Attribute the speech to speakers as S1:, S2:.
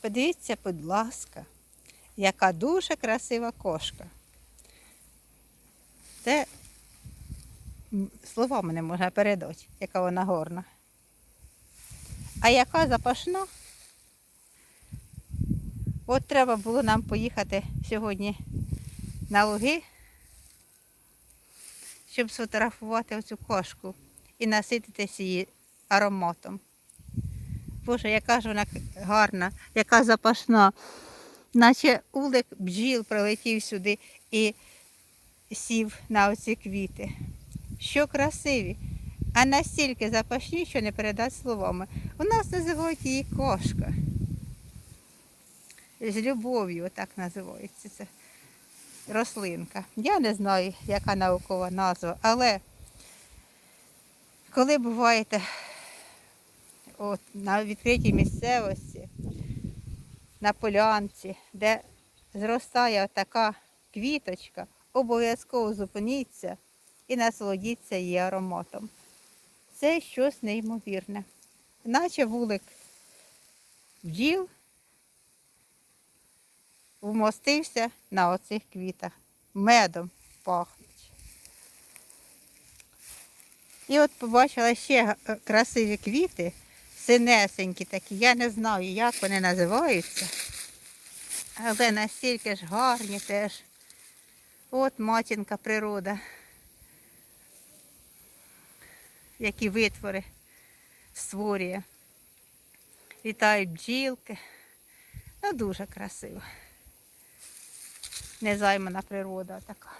S1: Подивіться, будь ласка, яка дуже красива кошка. Це словами не можна передати, яка вона горна. А яка запашна? От треба було нам поїхати сьогодні на луги, щоб сфотографувати оцю кошку і насититися її ароматом. Боже, яка ж вона гарна, яка запашна. Наче улик бджіл прилетів сюди і сів на оці квіти. Що красиві, а настільки запашні, що не передати словами. У нас називають її кошка. З любов'ю так називається це рослинка. Я не знаю, яка наукова назва, але коли буваєте от, на відкритій місцевості, на полянці, де зростає така квіточка, обов'язково зупиніться і насолодіться її ароматом. Це щось неймовірне. Наче вулик бджіл вмостився на оцих квітах. Медом пахнуть. І от побачила ще е, красиві квіти, синесенькі такі. Я не знаю, як вони називаються. Але настільки ж гарні теж. От матінка природа. Які витвори створює. Літають бджілки. Ну, дуже красиво. Незаймана природа така.